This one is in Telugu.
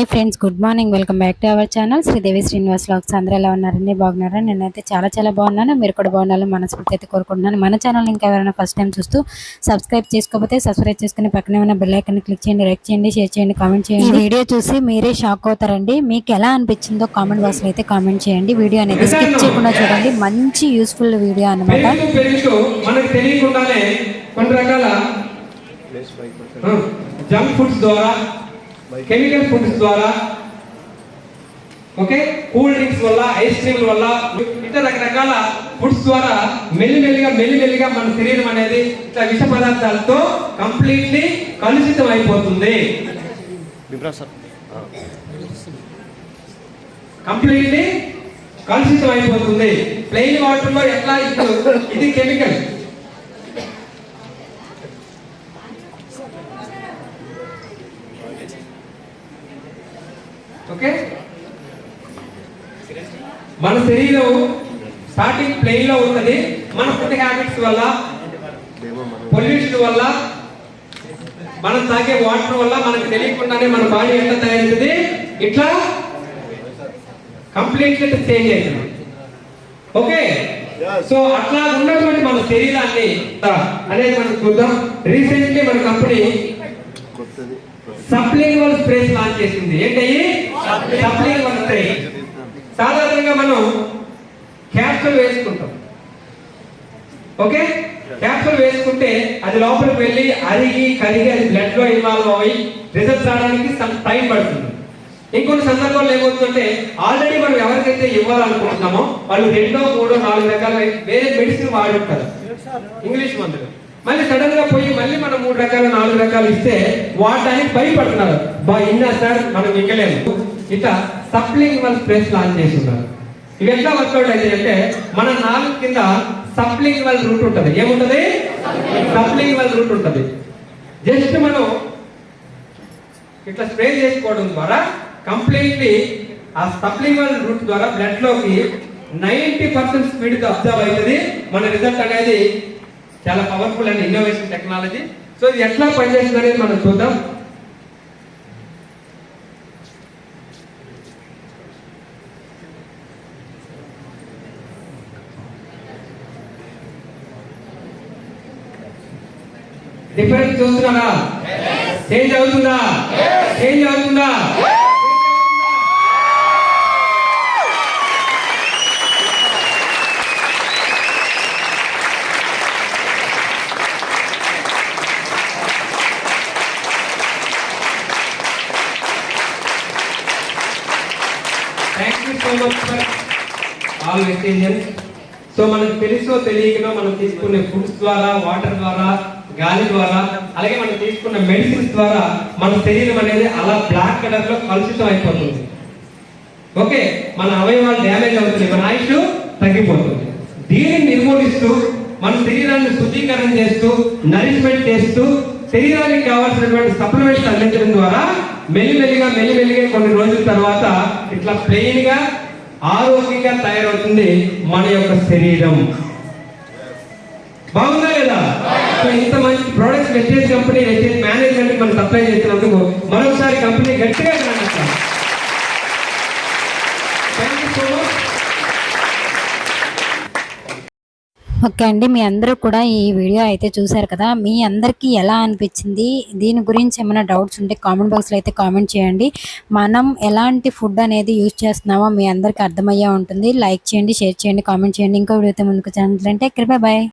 Hi friends good morning. Welcome back to our channel. Sridevi Srinivas lakhs అందరూ ఎలా ఉన్నారండి? బాగున్నారా? నేనైతే చాలా చాలా బాగున్నాను. మీరు కూడా బాగుండాలని మనస్ఫూర్తి అయితే కోరుకుంటున్నాను. మన ఛానల్ ఇంకా ఎవరైనా ఫస్ట్ టైం చూస్తూ సబ్స్క్రైబ్ చేసుకోకపోతే సబ్స్క్రైబ్ చేసుకుని పక్కనే ఉన్న బెల్ ఐకన్ క్లిక్ చేయండి లైక్ చేయండి షేర్ చేయండి కామెంట్ చేయండి. ఈ వీడియో చూసి మీరే షాక్ అవుతారండి. మీకు ఎలా అనిపించిందో కామెంట్ బాక్స్లో అయితే కామెంట్ చేయండి. వీడియో అనేది స్కిప్ చేయకుండా చూడండి. మంచి యూస్ఫుల్ వీడియో అన్నమాట. పెరుగుతూ పెరుగుతూ మనకు తెలియకుండానే కొన్ని రకాల జంక్ ఫుడ్స్ ద్వారా కెమికల్ ఫుడ్స్ ద్వారా ఓకే కూల్ డ్రింక్స్ వల్ల ఐస్ క్రీమ్ల వల్ల ఇతర రకరకాల ఫుడ్స్ ద్వారా మెల్లిమెల్లిగా మెల్లిమెల్లిగా మన శరీరం అనేది ఇట్లా విష పదార్థాలతో కంప్లీట్లీ కలుషితం అయిపోతుంది. కంప్లీట్లీ కలుషితం అయిపోతుంది. ప్లెయిన్ వాటర్లో ఎట్లా ఇప్పుడు? ఇది కెమికల్ ఓకే? మన శరీరం స్టార్టింగ్ ప్లెయిన్లో ఉంటది. మన ఫుడ్ హ్యాబిట్స్ వల్ల పొల్యూషన్ వల్ల మనం తాగే వాటర్ వల్ల మనకు తెలియకుండానే మన బాడీ ఎట్లా తయారవుతుంది? ఇట్లా కంప్లీట్లీ చేంజ్ అవుతుంది ఓకే? సో అట్లా ఉన్నటువంటి మన శరీరాన్ని అనేది మనం చూద్దాం. రీసెంట్లీ మన కంపెనీ కొత్తది సప్లింగ్వల్ స్ప్రేస్ లాంచ్ చేసింది. ఏంటయ్యి సప్లింగ్వల్ స్ప్రే సాధారణంగా మనం క్యాప్సూల్ వేసుకుంటాం. ఓకే క్యాప్సూల్ వేసుకుంటే అది లోపలికి వెళ్ళి అరిగి కరిగి అది బ్లడ్లో ఇన్వాల్వ్ అయ్యి రిజల్ట్స్ రావడానికి టైం పడుతుంది. ఇంకొన్ని సందర్భాల్లో ఏమవుతుందంటే ఆల్రెడీ మనం ఎవరికైతే ఇవ్వాలనుకుంటున్నామో వాళ్ళు రెండో మూడో నాలుగు రకాల వేరే మెడిసిన్ వాడి ఉంటారు ఇంగ్లీష్ మందులు. మళ్ళీ సడన్గా పోయి మళ్ళీ మనం మూడు రకాల నాలుగు రకాలు ఇస్తే వాడడానికి భయపడుతున్నారు. బా ఇన్నా సార్ మనం ఇంకలేము ఇట్లా సప్లింగ్ వల్ స్ప్రేస్ లాంచ్ చేస్తున్నారు. ఇవి ఎట్లా వర్కౌట్ అయితే అంటే మన నాలుగు కింద సప్లింగ్ వల్ రూట్ ఉంటుంది. ఏముంటది? సప్లింగ్ వల్ రూట్ ఉంటుంది. జస్ట్ మనం ఇట్లా స్ప్రే చేసుకోవడం ద్వారా కంప్లీట్లీ ఆ సప్లింగల్ రూట్ ద్వారా బ్లడ్లోకి నైంటీ పర్సెంట్ స్పీడ్తో అబ్జర్వ్ అవుతుంది. మన రిజల్ట్ అనేది చాలా powerful and innovation technology so ఇది ఎట్లా పనిచేస్తుంది అనేది మనం చూద్దాం. డిఫరెన్స్ చూస్తున్నారా? చేంజ్ అవుతుందా? చేంజ్ అవుతుందా? Thank you so much for all messages so మనకు తెలుసో తెలియకనో మనం తీసుకునే ఫుడ్స్ ద్వారా వాటర్ ద్వారా గాలి ద్వారా అలాగే మనం తీసుకున్న మెడిసిన్స్ ద్వారా మన శరీరం అనేది అలా బ్లాక్ కలర్లో కలుషితం అయిపోతుంది. ఓకే మన అవయవాలు డ్యామేజ్ అవుతుంది మన ఆయుష్ తగ్గిపోతుంది. దీనిని నిర్మూలిస్తూ మన శరీరాన్ని శుద్ధీకరణ చేస్తూ నరిష్మెంట్ చేస్తూ శరీరానికి కావాల్సినటువంటి సప్లిమెంట్స్ అందించడం ద్వారా మెల్లిమెల్లిగా మెల్లిమెల్లిగా కొన్ని రోజుల తర్వాత ఇట్లా ప్లెయిన్గా ఆరోగ్యంగా తయారవుతుంది మన యొక్క శరీరం. బాగుందా లేదా? సో ఇంత మంచి products wastage company wastage management మనం సప్లై చేసినందుకు మరొకసారి కంపెనీ గట్టిగా thank you so much okay అండి. మీ అందరూ కూడా ఈ వీడియో అయితే చూశారు కదా. మీ అందరికీ ఎలా అనిపించింది? దీని గురించి ఏమైనా డౌట్స్ ఉంటే కామెంట్ బాక్స్లో అయితే కామెంట్ చేయండి. మనం ఎలాంటి ఫుడ్ అనేది యూజ్ చేస్తున్నామో మీ అందరికీ అర్థమయ్యే ఉంటుంది. లైక్ చేయండి షేర్ చేయండి కామెంట్ చేయండి. ఇంకో వీడియో అయితే ముందుకు ఛానల్ అంటే బాయ్.